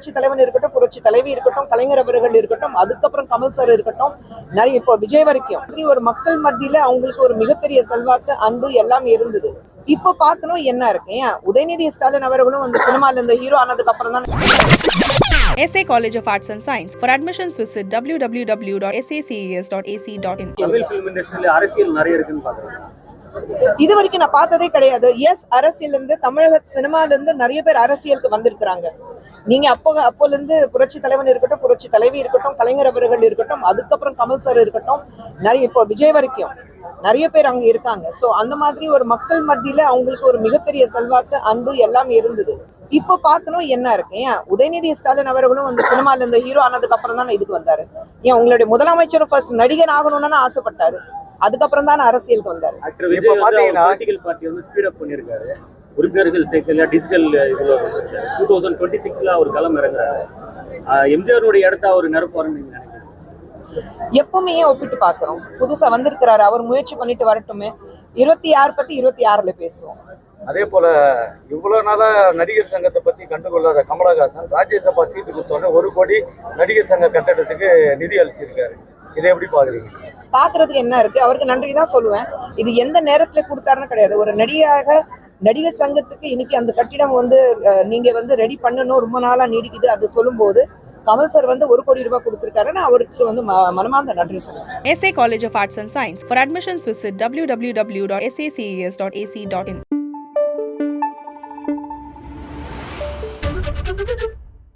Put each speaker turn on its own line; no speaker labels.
புரட்சி தலைவன் இருக்கட்டும் புரட்சி தலைவி இருக்கட்டும் கலைஞர் அவர்கள் இருக்கட்டும் அதுக்கப்புறம் கமல் சார் இருக்கட்டும் நிறைய இப்போ விஜய் வரைக்கும். ஒரு மக்கள் மத்தியில அவங்களுக்கு ஒரு மிகப்பெரிய செல்வாக்கு அன்பு எல்லாம் இருந்தது. இப்போ பார்க்கணும் என்ன இருக்கு. ஏன்? உதயநிதி ஸ்டாலின் அவர்களும் அந்த சினிமால இந்த ஹீரோ ஆனதுக்கு அப்புறம் தான்
SA College of Arts and Science. For admissions, visit www.saces.ac.in.
Tamil film இண்டஸ்ட்ரியில அரசியல் நிறைய இருக்குன்னு பாக்குறேன்
இது வரைக்கும் நான் பார்த்ததே கிடையாது. எஸ் அரசியல் இருந்து தமிழக சினிமால இருந்து நிறைய பேர் அரசியலுக்கு வந்திருக்கிறாங்க. நீங்க அப்போ அப்போல இருந்து புரட்சி தலைவன் இருக்கட்டும் புரட்சி தலைவி இருக்கட்டும் கலைஞர் அவர்கள் இருக்கட்டும் அதுக்கப்புறம் கமல் சார் இருக்கட்டும் நிறைய இப்போ விஜய் வரைக்கும் நிறைய பேர் அங்க இருக்காங்க. சோ அந்த மாதிரி ஒரு மக்கள் மத்தியில அவங்களுக்கு ஒரு மிகப்பெரிய செல்வாக்கு அன்பு எல்லாம் இருந்தது. இப்போ பார்க்கணும் என்ன இருக்கு. ஏன்? உதயநிதி ஸ்டாலின் அவர்களும் அந்த சினிமால இந்த ஹீரோ ஆனதுக்கு அப்புறம் தான் இதுக்கு வந்தாரு. ஏன்? உங்களுடைய முதலமைச்சரும் ஃபர்ஸ்ட் நடிகன் ஆகணும்னு ஆசைப்பட்டாரு. அதுக்கப்புறம் தான் அரசியலுக்கு வந்தாரு.
உறுப்பினர்கள் சேர்க்கல டிஜிட்டல் இதுல டூ தௌசண்ட் டுவெண்ட்டி சிக்ஸ்ல அவர் களம் இறங்குறாரு. எம்ஜிஆருடைய இடத்த அவர் நிரப்புவாருன்னு நீங்க நினைக்கிறீங்க?
எப்பவுமே ஒப்பிட்டு பாக்குறோம் புதுசா வந்திருக்கிறாரு அவர் முயற்சி பண்ணிட்டு வரட்டுமே. இருபத்தி ஆறு பத்தி இருபத்தி ஆறுல பேசுவோம்.
அதே போல இவ்வளவு நாளா நடிகர் சங்கத்தை பத்தி கண்டுகொள்ளாத கமலஹாசன் ராஜ்யசபா சீட்டு கொடுத்தோடனே ஒரு கோடி நடிகர் சங்க கட்டடத்துக்கு நிதி அளிச்சிருக்காரு. இதை எப்படி பாக்குறீங்க
பாக்குறதுக்கு என்ன இருக்கு? அவருக்கு நன்றி தான் சொல்லுவேன். இது எந்த நேரத்துல கொடுத்தாருன்னு கிடையாது. ஒரு நடிகாக நடிகர் சங்கத்துக்கு இன்னைக்கு அந்த கட்டிடம் வந்து நீங்க வந்து ரெடி பண்ணணும் ரொம்ப நாளா நீடிக்குது அது சொல்லும்போது கமல் சார் வந்து ஒரு கோடி ரூபாய் கொடுத்துருக்காரு நான் அவருக்கு வந்து மனமார்ந்த நன்றி சொல்லுவேன்
SA college of arts and science for admissions visit W W W dot SACS dot AC dot in